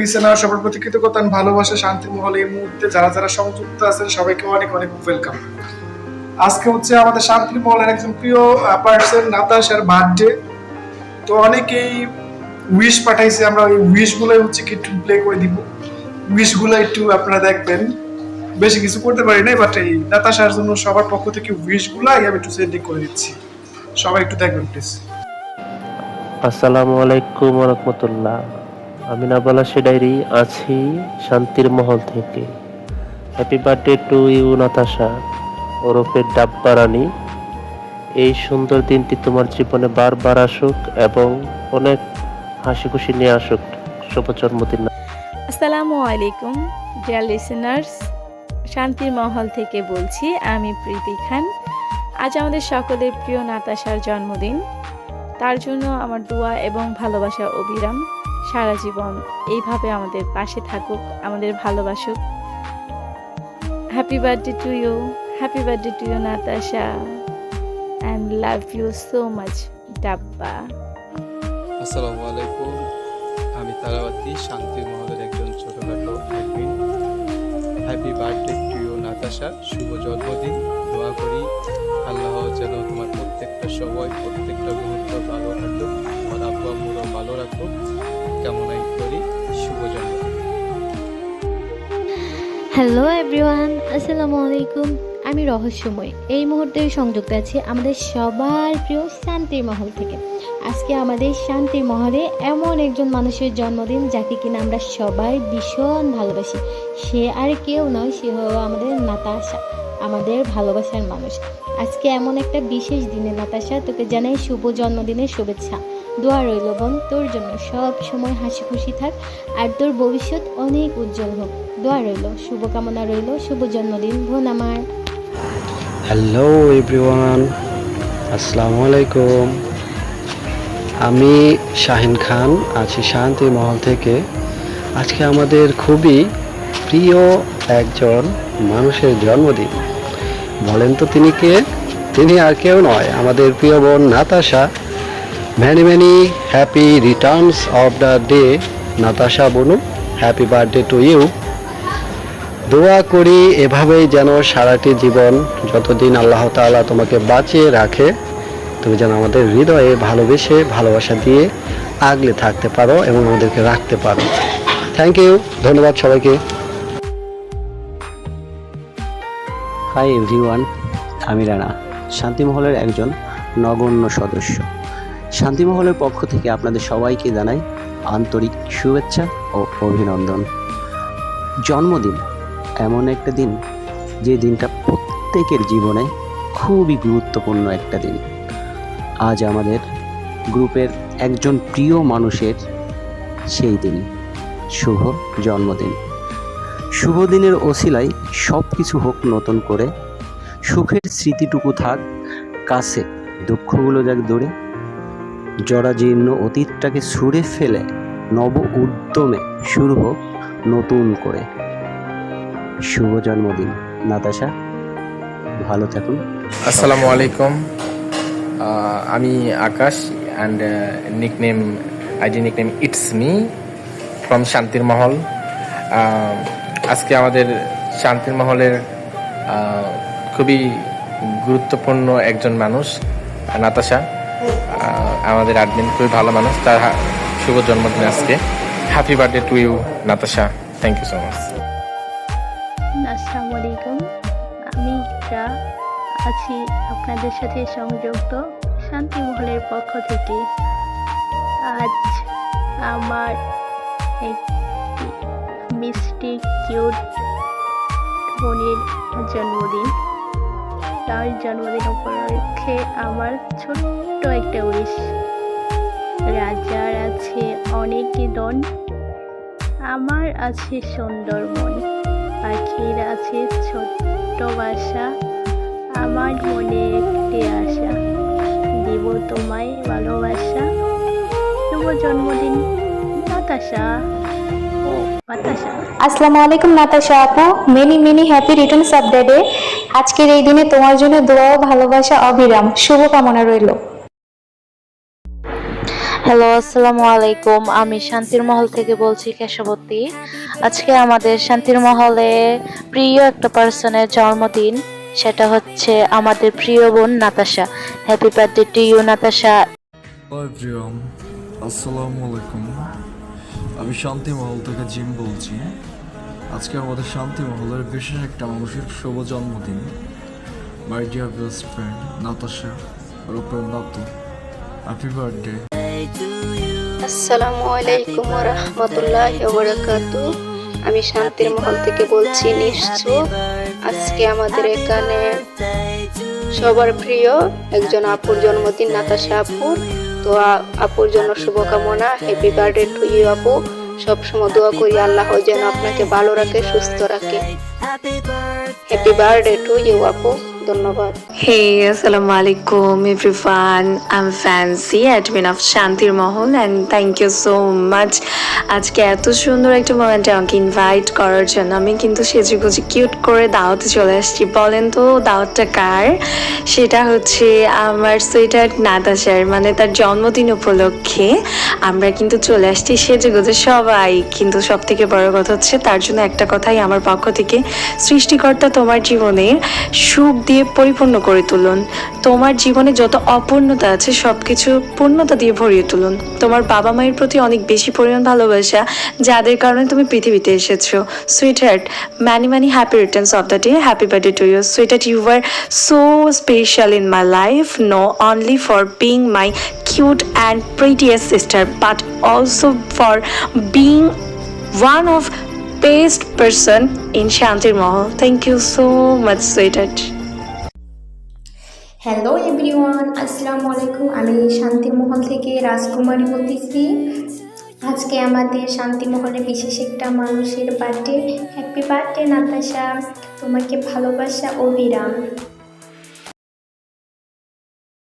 Listener সবার প্রতি কৃতজ্ঞতা, ভালোবাসা শান্তির মহল এই মুহূর্তে যারা যারা সংযুক্ত আছেন, সবাইকে অনেক অনেক ওয়েলকাম আজকে হচ্ছে আমাদের শান্তির মহলের একজন প্রিয় পার্সন নাতাশার বার্থডে তো অনেকেই উইশ পাঠাইছে, আমরা ওই হচ্ছে কি একটু প্লে করে দিব। একটু আপনারা দেখবেন। বেশি কিছু করতে পারি নাই বাট এই নাতাশার জন্য সবার পক্ষ থেকে উইশগুলো আমি একটু সেন্ডিং করে দিচ্ছি। সবাই একটু দেখবেন প্লিজ আসসালামু আলাইকুম আমি না বলা সে ডায়েরি আছি শান্তির মহল থেকে। Happy birthday to you Natasha ওরফে ডাব্বা রানী। এই সুন্দর দিনটি তোমার জীবনে বারবার আসুক এবং অনেক হাসি খুশি নিয়ে আসুক। শুভ জন্মদিন আসসালামু আলাইকুম ডিয়ার লিসেনার্স শান্তির মহল থেকে বলছি, আমি প্রীতি খান। আজ আমাদের সকলের প্রিয় নাতাশার জন্মদিন। তার জন্য আমার দোয়া এবং ভালোবাসা অবিরাম। সারা জীবন এইভাবে আমাদের পাশে থাকুক, আমাদের ভালোবাসুক। Happy birthday to you happy birthday to you Natasha and love you so much Dabba আসসালামু আলাইকুম, আমি তারাবাতি, শান্তি মহলের একজন ছোটখাটো admin happy birthday to you Natasha শুভ জন্মদিন। দোয়া করি, আল্লাহ যেন তোমার প্রত্যেকটা সময়, প্রত্যেকটা মুহূর্ত ভালো রাখুক আমার আব্বু ভালো রাখুক। কামনাই করি। শুভ হ্যালো এভরিওয়ান আসসালামু আলাইকুম। আমি রহস্যময়। এই মুহূর্তে সংযুক্ত আছি আমাদের সবার প্রিয় শান্তির মহল থেকে। আজকে আমাদের শান্তির মহলে এমন একজন মানুষের জন্মদিন যাকে কিনা আমরা সবাই ভীষণ ভালোবাসি। সে আর কেউ নয়, সে হলো আমাদের নাতাশা, আমাদের ভালোবাসার মানুষ। আজকে এমন একটা বিশেষ দিনে নাতাশা, তোকে জানাই শুভ জন্মদিনের শুভেচ্ছা। দোয়া রইল বোন, তোর জন্য সব সময় হাসি খুশি থাক, আর তোর ভবিষ্যৎ অনেক উজ্জ্বল হোক। দোয়া রইল, শুভকামনা রইল, শুভ জন্মদিন বোন আমার। হ্যালো এভরিওয়ান আসসালামু আলাইকুম। আমি শাহিন খান, আছি শান্তি মহল থেকে। আজকে আমাদের খুবই প্রিয় একজন মানুষের জন্মদিন। বলেন তো তিনি কে? তিনি আর কেউ নয়, আমাদের প্রিয় বোন Natasha. Many many happy returns of the day Natasha Banu happy birthday to you দোয়া করি এভাবেই যেন সারাটি জীবন যতদিন আল্লাহ তাআলা তোমাকে বাঁচিয়ে রাখে, তুমি যেন আমাদের হৃদয়ে ভালোবেসে, ভালোবাসা দিয়ে আগলে থাকতে পারো এবং আমাদেরকে রাখতে পারো। থ্যাংক ইউ ধন্যবাদ সবাইকে। হাই এভরিওয়ান আমি রানা। শান্তিমহলের একজন নগণ্য সদস্য। শান্তিমহলের পক্ষ থেকে আপনাদের সবাইকে জানাই আন্তরিক শুভেচ্ছা ও অভিনন্দন। জন্মদিন এমন একটা দিন, যে দিনটা প্রত্যেকের জীবনে খুবই গুরুত্বপূর্ণ একটা দিন। আজ আমাদের গ্রুপের একজন প্রিয় মানুষের সেই দিন, শুভ জন্মদিন। শুভ দিনের সব কিছু হোক নতুন করে, সুখের স্মৃতিটুকু থাক, কাছে দুঃখগুলো যাক দূরে জরাজীর্ণ অতীতটাকে ছুঁড়ে ফেলে নব উদ্যমে শুরু হোক নতুন করে। শুভ জন্মদিন, নাতাশা। ভালো থাকুন। আসসালামু আলাইকুম। আমি Akash and nickname ID nickname it's me from শান্তির মহল। আজকে আমাদের শান্তির মহলের খুবই গুরুত্বপূর্ণ একজন মানুষ, নাতাশা। আমাদের অ্যাডমিন খুবই ভালো মানুষ। তার শুভ জন্মদিন আজকে। Happy birthday to you Natasha thank you so much আসসালামু আলাইকুম। আমি আছি আপনাদের সাথে সংযুক্ত শান্তি মহলের পক্ষ থেকে। আজ আমার মিষ্টি কিউট বোনের জন্মদিন। তার জন্মদিন উপলক্ষে আমার ছোট্ট একটা উইশ রাজার আছে অনেক দন, আমার আছে সুন্দর মন পাখির আছে ছোট্ট বাসা, আমার মনে একটি আশা, দেব তোমায় ভালোবাসা। শুভ জন্মদিন বাতাসা আসসালামু আলাইকুম নাতাশা আপু। Many many happy returns of the day আজকের এই দিনে তোমার জন্য দোয়া ভালোবাসা অবিরাম। শুভকামনা রইল। হ্যালো আসসালামু আলাইকুম। আমি শান্তির মহল থেকে বলছি কেশবতী। আজকে আমাদের শান্তির মহলে প্রিয় একটা পার্সনের জন্মদিন। সেটা হচ্ছে আমাদের প্রিয় বোন Natasha. Happy birthday to you Natasha. আসসালামু আলাইকুম। আমি শান্তি মহল থেকে জিম বলছি। আজকে আমাদের শান্তি মহলের বিশেষ একটা মানুষের শুভ জন্মদিন। My dear best friend Natasha রূপের নাতু হ্যাপি বার্থডে আসসালামু আলাইকুম রহমতুল্লাহ বরকাতু আমি শান্তির মহল থেকে বলছি নিশ্চয় আজকে আমাদের এখানে সবার প্রিয় একজন আপুর জন্মদিন, নাতাশা আপুর। তো আপুর জন্য শুভকামনা। হ্যাপি বার্থডে টু ইউ আপু। সবসময় দোয়া করি, আল্লাহ যেন আপনাকে ভালো রাখে, সুস্থ রাখে। হ্যাপি বার্থডে টু ইউ আপু। ধন্যবাদ Hey, Assalamu alaikum everyone. I'm Fancy, admin of Shantir Mahal and thank you so much. আজকে এত সুন্দর একটা মোমেন্টে আমাকে ইনভাইট করার জন্য আমি কিন্তু সেজেগুজি কিউট করে দাওয়াতে চলে আসছি বলেন তো দাওয়াতটা কার সেটা হচ্ছে আমার সুইটার নাতাশার মানে তার জন্মদিন উপলক্ষে আমরা কিন্তু চলে আসছি সেজেগুজে সবাই কিন্তু সব থেকে বড় কথা হচ্ছে তার জন্য একটা কথাই আমার পক্ষ থেকে সৃষ্টিকর্তা তোমার জীবনে সুখ দিয়ে পরিপূর্ণ করে তুলুন। তোমার জীবনে যত অপূর্ণতা আছে সব কিছু পূর্ণতা দিয়ে ভরিয়ে তুলুন। তোমার বাবা মায়ের প্রতি অনেক বেশি পরিমাণ ভালোবাসা যাদের কারণে তুমি পৃথিবীতে এসেছ। Sweetheart many many happy returns of the day happy birthday to you sweetheart you are so special in my life, not only for being my cute and prettiest sister, but also for being one of best person in Shantir Mahal. Thank you so much, sweetheart. Hello everyone আসসালামু আলাইকুম আমি শান্তিমহল থেকে রাজকুমারী বলতেছি। আজকে আমাদের শান্তিমহলে বিশেষ একটা মানুষের বার্থডে হ্যাপি বার্থডে নাতাশা তোমাকে ভালোবাসা অবিরাম